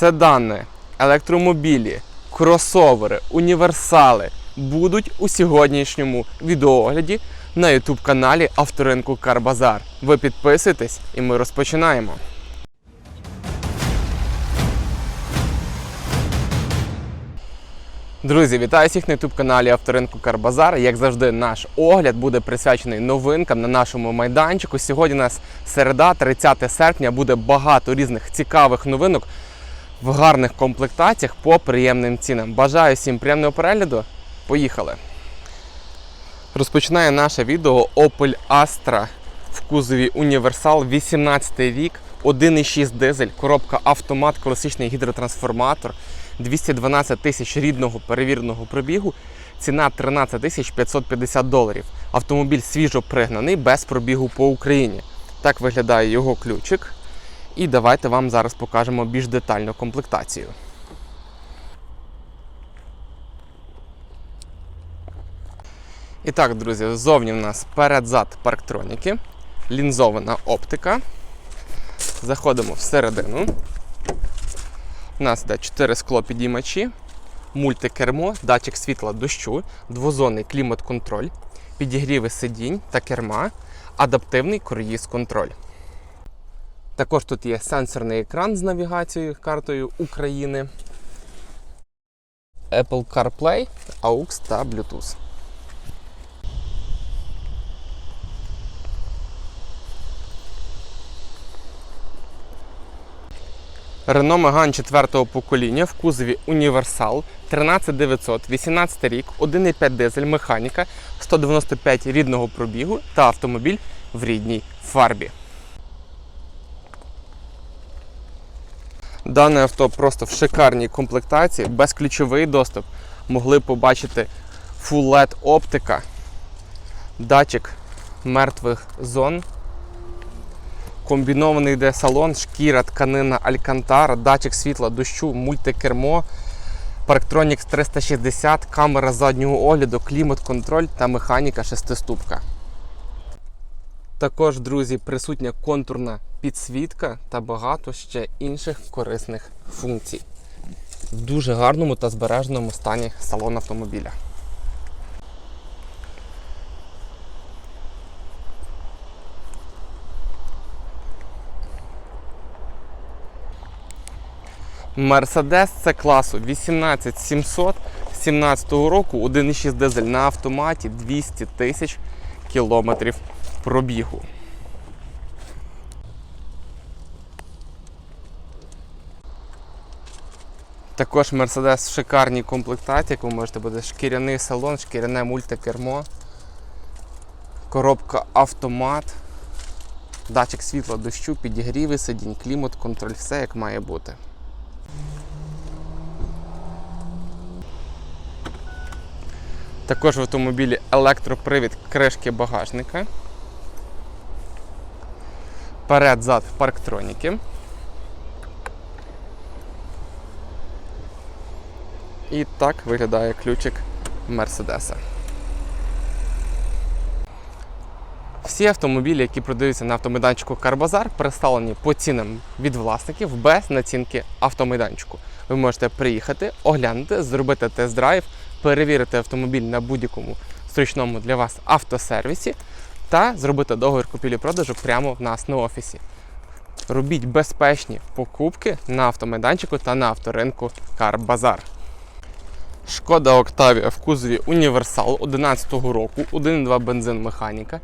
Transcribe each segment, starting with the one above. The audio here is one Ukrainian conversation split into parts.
седани, електромобілі, кросовери, універсали будуть у сьогоднішньому відеоогляді на YouTube каналі Авторинку Карбазар. Ви підписуйтесь і ми розпочинаємо. Друзі, вітаю всіх на youtube каналі Авторинку Карбазар. Як завжди, наш огляд буде присвячений новинкам на нашому майданчику. Сьогодні у нас середа, 30 серпня, буде багато різних цікавих новинок в гарних комплектаціях по приємним цінам. Бажаю всім приємного перегляду. Поїхали! Розпочинає наше відео Opel Astra в кузові Універсал 18 рік, 1,6 дизель, коробка автомат, класичний гідротрансформатор, 212 тисяч рідного перевіреного пробігу, ціна 13 тисяч 550 доларів. Автомобіль свіжо пригнаний без пробігу по Україні. Так виглядає його ключик. І давайте вам зараз покажемо більш детальну комплектацію. І так, друзі, ззовні в нас перед-зад парктроніки, лінзована оптика. Заходимо всередину. У нас йде 4 склопідіймачі, мультикермо, датчик світла дощу, двозонний клімат-контроль, підігріви сидінь та керма, адаптивний круїз-контроль. Також тут є сенсорний екран з навігацією картою України, Apple CarPlay, AUX та Bluetooth. Renault Megane 4 покоління в кузові Універсал 13900, 18 рік, 1,5 дизель, механіка, 195 рідного пробігу та автомобіль в рідній фарбі. Дане авто просто в шикарній комплектації, безключовий доступ. Могли побачити Full LED оптика, датчик мертвих зон. Комбінований йде салон, шкіра, тканина, алькантара, датчик світла, дощу, мультикермо, Parktronix 360, камера заднього огляду, клімат-контроль та механіка шестиступка. Також, друзі, присутня контурна підсвітка та багато ще інших корисних функцій. В дуже гарному та збереженому стані салон автомобіля. Мерседес це класу 18700 17 року, 1,6 дизель на автоматі 200 тисяч кілометрів пробігу. Також Мерседес в шикарній комплектації, як ви можете буде шкіряний салон, шкіряне мультикермо, коробка автомат, датчик світла дощу, підігріви сидінь, клімат, контроль, все як має бути. Також в автомобілі електропривід кришки багажника. Перед-зад парктроніки. І так виглядає ключик Мерседеса. Всі автомобілі, які продаються на автомайданчику Карбазар, представлені по цінам від власників без націнки автомайданчику. Ви можете приїхати, оглянути, зробити тест-драйв, перевірити автомобіль на будь-якому зручному для вас автосервісі та зробити договір купівлі-продажу прямо в нас на офісі. Робіть безпечні покупки на автомайданчику та на авторинку Карбазар. Шкода Октавія в кузові Універсал 11 року, 1,2 бензин механіка,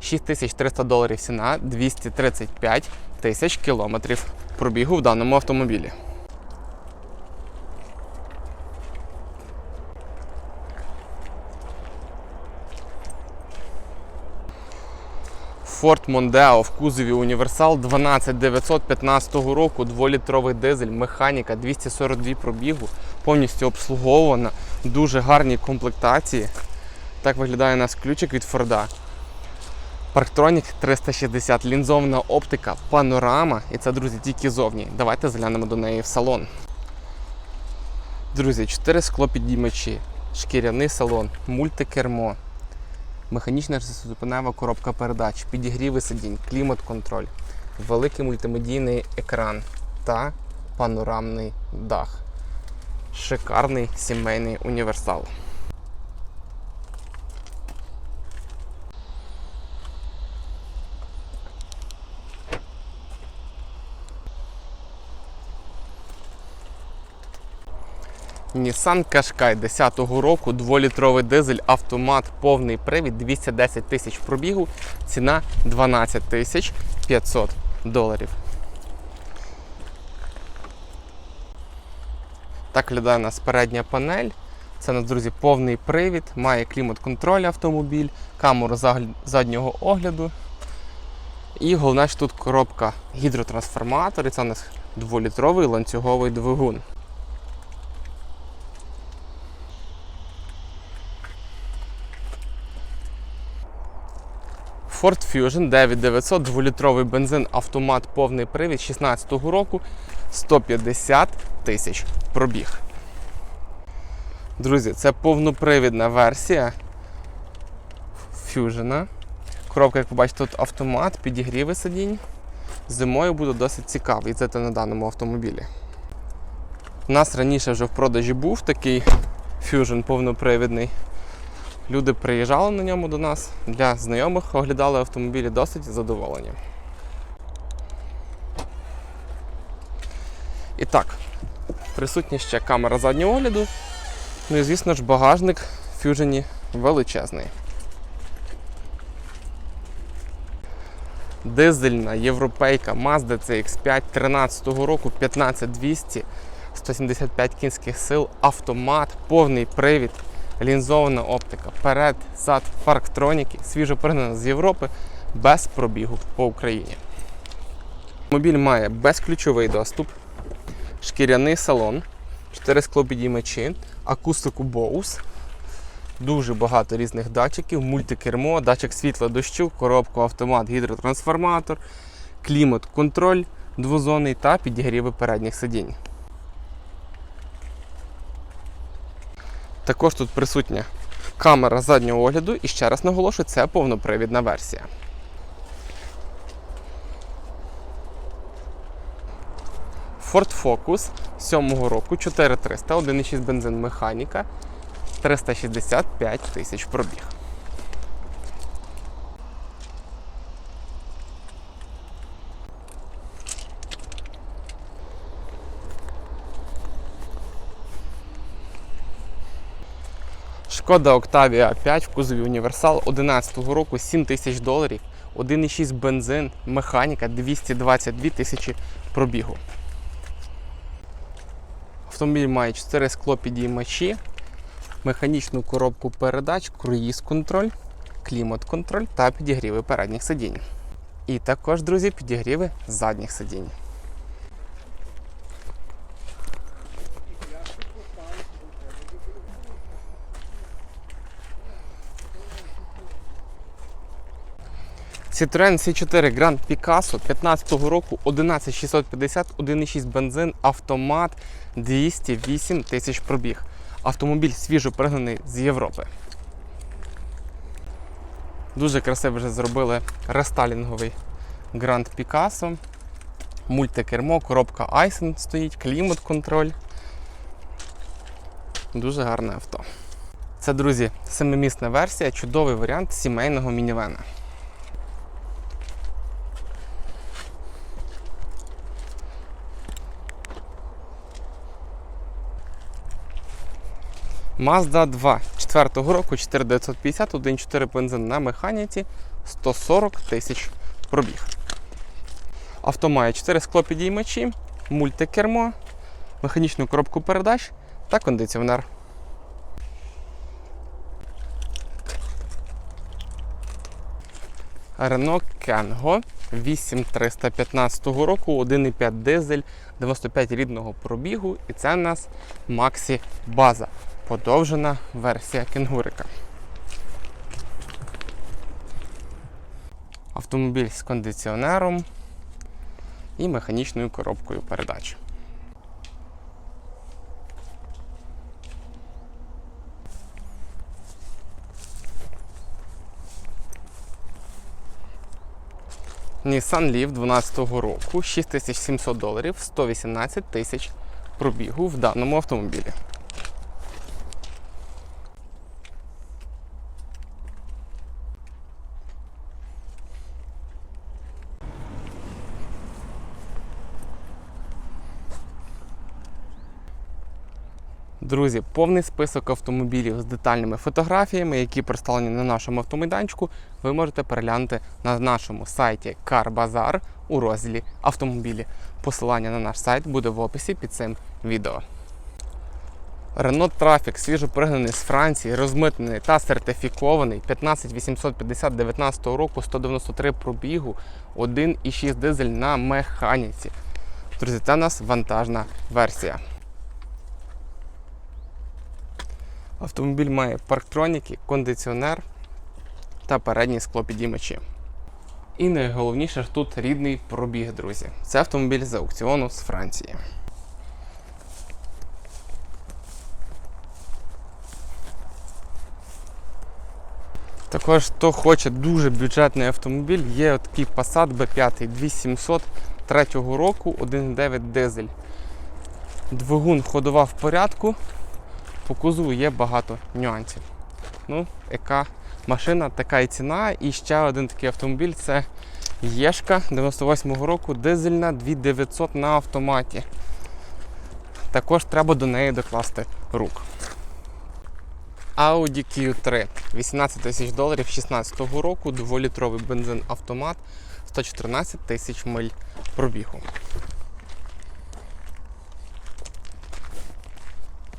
6300 доларів ціна, 235 тисяч кілометрів пробігу в даному автомобілі. Ford Mondeo в кузові Універсал 12915 року, 2-літровий дизель, механіка 242 пробігу, повністю обслуговувана, дуже гарній комплектації. Так виглядає у нас ключик від Форда. Parktronix 360, лінзована оптика, панорама. І це, друзі, тільки зовні. Давайте заглянемо до неї в салон. Друзі, 4 склопідіймачі, шкіряний салон, мультикермо, механічна зупинева коробка передач, підігріви сидінь, клімат-контроль, великий мультимедійний екран та панорамний дах. Шикарний сімейний універсал. Nissan Qashqai 10-го року, 2-літровий дизель, автомат, повний привід, 210 тисяч пробігу, ціна 12 тисяч 500 доларів. Так виглядає у нас передня панель. Це у нас, друзі, повний привід, має клімат-контроль автомобіль, камеру заднього огляду. І головне, що тут коробка гідротрансформатор, і це у нас 2-літровий ланцюговий двигун. Ford Fusion 9900, 2-літровий бензин, автомат, повний привід 16-го року, 150 тисяч пробіг. Друзі, це повнопривідна версія Fusion. Коробка, як ви бачите, тут автомат, підігріви сидінь. Зимою буде досить цікаво їздити на даному автомобілі. У нас раніше вже в продажі був такий Fusion повнопривідний. Люди приїжджали на ньому до нас для знайомих, оглядали автомобілі досить задоволені. І так, присутня ще камера заднього огляду. Ну і звісно ж багажник в Fusion величезний. Дизельна європейка Mazda CX5 13 року 15200, 175 кінських сил, автомат, повний привід, лінзована оптика, перед, зад, парктроніки, свіжо пригнана з Європи, без пробігу по Україні. Автомобіль має безключовий доступ, шкіряний салон, 4 склопідіймачі, акустику Bose, дуже багато різних датчиків, мультикермо, датчик світла дощу, коробку автомат, гідротрансформатор, клімат, контроль двозонний та підігріви передніх сидінь. Також тут присутня камера заднього огляду і ще раз наголошую, це повнопривідна версія. Ford Focus 7 року 4300, 1,6 бензин механіка, 365 тисяч пробіг. Шкода Octavia 5 в кузові універсал 11 року 7 тисяч доларів, 1,6 бензин, механіка 222 тисячі пробігу. Автомобіль має 4 склопідіймачі, механічну коробку передач, круїз-контроль, клімат-контроль та підігріви передніх сидінь. І також, друзі, підігріви задніх сидінь. Citroen C4 Grand Picasso 15 року 11650, 1,6 бензин, автомат 208 тисяч пробіг. Автомобіль свіжо пригнаний з Європи. Дуже красиво вже зробили рестайлінговий Grand Picasso. Мультикермо, коробка Айсен стоїть, клімат-контроль. Дуже гарне авто. Це, друзі, семимісна версія, чудовий варіант сімейного мінівена. Mazda 2 4 року 4950, 1.4 бензин на механіці, 140 тисяч пробіг. Авто має 4 склопідіймачі, мультикермо, механічну коробку передач та кондиціонер. Renault Kangoo 8315 року, 1,5 дизель, 95 рідного пробігу, і це у нас Maxi база, подовжена версія кенгурика. Автомобіль з кондиціонером і механічною коробкою передач. Nissan Leaf 12 року, 6700 доларів, 118 тисяч пробігу в даному автомобілі. Друзі, повний список автомобілів з детальними фотографіями, які представлені на нашому автомайданчику, ви можете переглянути на нашому сайті CarBazaar у розділі автомобілі. Посилання на наш сайт буде в описі під цим відео. Renault Traffic свіжопригнаний з Франції, розмитнений та сертифікований 15850 19 року 193 пробігу, 1,6 дизель на механіці. Друзі, це у нас вантажна версія. Автомобіль має парктроніки, кондиціонер та передні склопідіймачі. І найголовніше ж тут рідний пробіг, друзі. Це автомобіль з аукціону з Франції. Також, хто хоче дуже бюджетний автомобіль, є такий Passat B5 2700 третього року 1.9 дизель. Двигун ходова в порядку, по кузову є багато нюансів. Ну, яка машина, така і ціна. І ще один такий автомобіль це Єшка 98-го року, дизельна 2900 на автоматі. Також треба до неї докласти рук. Audi Q3 18 тисяч доларів 16-го року, 2-літровий бензин автомат, 114 тисяч миль пробігу.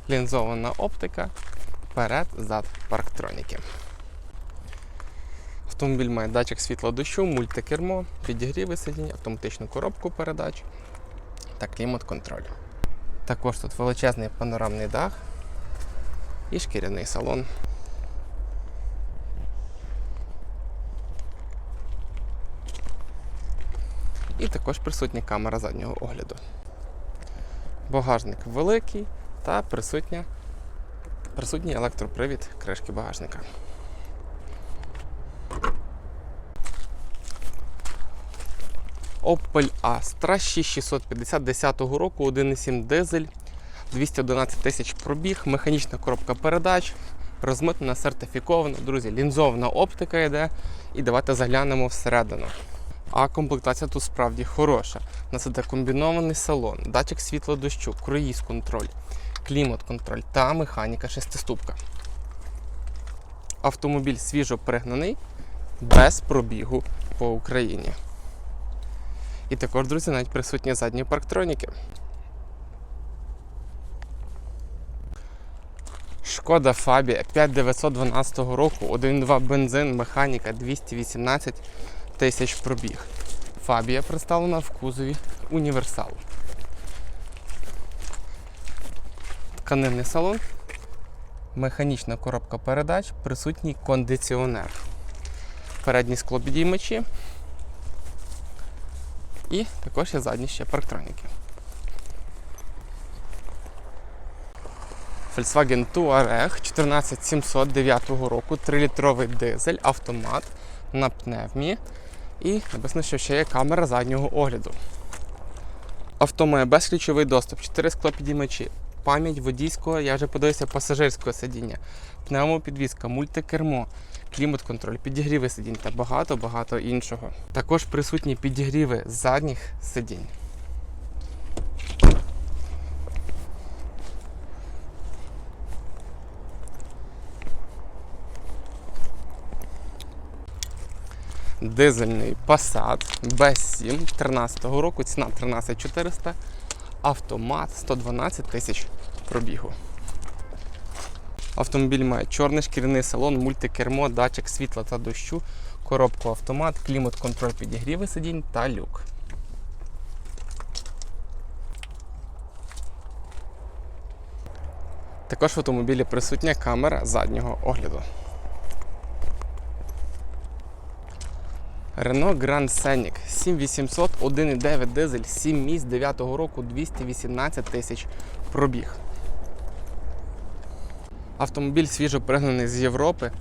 Лінзована оптика, перед, зад, парктроніки. Автомобіль має датчик світла дощу, мультикермо, підігріви сидінь, автоматичну коробку передач та клімат-контроль. Також тут величезний панорамний дах і шкіряний салон. І також присутня камера заднього огляду. Багажник великий, та присутня, присутній електропривід кришки багажника. Opel Astra 6650 10 року, 1,7 дизель, 211 тисяч пробіг, механічна коробка передач, розмитнена, сертифікована, друзі, лінзована оптика йде. І давайте заглянемо всередину. А комплектація тут справді хороша. У нас іде комбінований салон, датчик світла дощу, круїз контроль, клімат-контроль та механіка шестиступка. Автомобіль свіжо пригнаний, без пробігу по Україні. І також, друзі, навіть присутні задні парктроніки. Шкода Фабія 5912 року, 1.2 бензин, механіка 218 тисяч пробіг. Фабія представлена в кузові універсал. Тканинний салон, механічна коробка передач, присутній кондиціонер. Передні склопідіймачі і також є задні ще парктроніки. Volkswagen Touareg 14709 року, 3-літровий дизель, автомат на пневмі. І написано, що ще є камера заднього огляду. Авто має безключовий доступ, 4 склопідіймачі, пам'ять водійського, я вже подивився, пасажирського сидіння, пневмопідвізка, мультикермо, клімат-контроль, підігріви сидінь та багато-багато іншого. Також присутні підігріви задніх сидінь. Дизельний Passat B7 13 року, ціна 13400, автомат 112 тисяч пробігу. Автомобіль має чорний шкіряний салон, мультикермо, датчик світла та дощу, коробку автомат, клімат-контроль підігріви сидінь та люк. Також в автомобілі присутня камера заднього огляду. Renault Grand Scenic 7800 1,9 дизель, 7 місць 9 року 218 тисяч пробіг. Автомобіль свіжо пригнаний з Європи,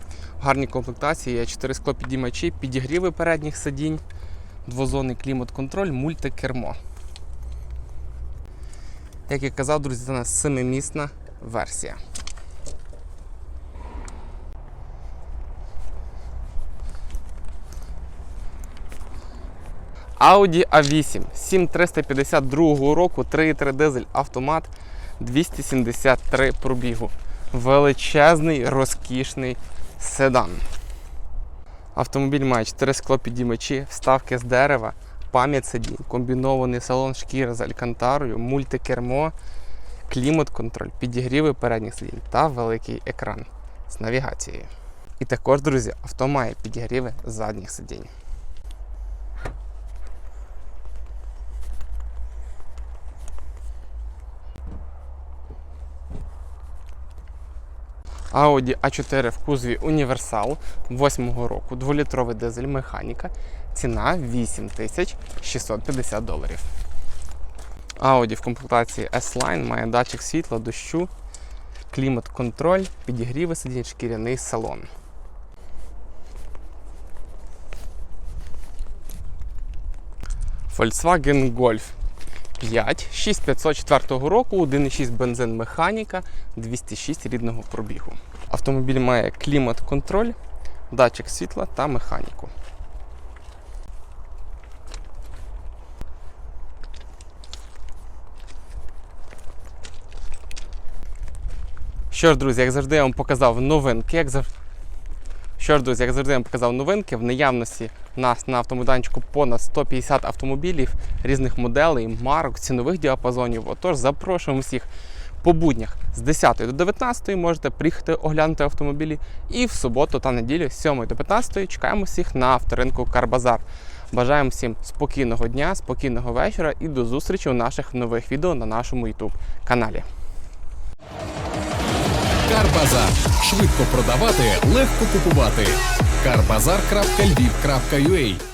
в гарній комплектації, є 4 склопідіймачі, підігріви передніх сидінь, двозонний клімат-контроль, мультикермо. Як я казав, друзі, це нас семимісна версія. Audi A8 7352 року, 3,3 дизель автомат 273 пробігу. Величезний, розкішний седан. Автомобіль має 4 склопідіймачі, вставки з дерева, пам'ять сидінь, комбінований салон шкіри з алькантарою, мультикермо, клімат-контроль, підігріви передніх сидінь та великий екран з навігацією. І також, друзі, авто має підігріви задніх сидінь. Audi A4 в кузові Універсал 8 року, 2-літровий дизель механіка. Ціна 8650 доларів. Audi в комплектації S-Line має датчик світла, дощу, клімат-контроль, підігріви сидінь, шкіряний салон. Volkswagen Golf 5, 6504 року, 1,6 бензин механіка, 206 рідного пробігу. Автомобіль має клімат-контроль, датчик світла та механіку. Що ж, друзі, як завжди я вам показав новинки. Як завжди. Що ж, друзі, як завжди я вам показав новинки. В наявності у нас на автомайданчику понад 150 автомобілів різних моделей, марок, цінових діапазонів. Отож, запрошуємо всіх по буднях з 10 до 19 можете приїхати оглянути автомобілі. І в суботу та неділю з 7 до 15 чекаємо всіх на авторинку Карбазар. Бажаємо всім спокійного дня, спокійного вечора і до зустрічі у наших нових відео на нашому YouTube каналі. Карбазар. Швидко продавати, легко купувати. Карбазар.львів.ua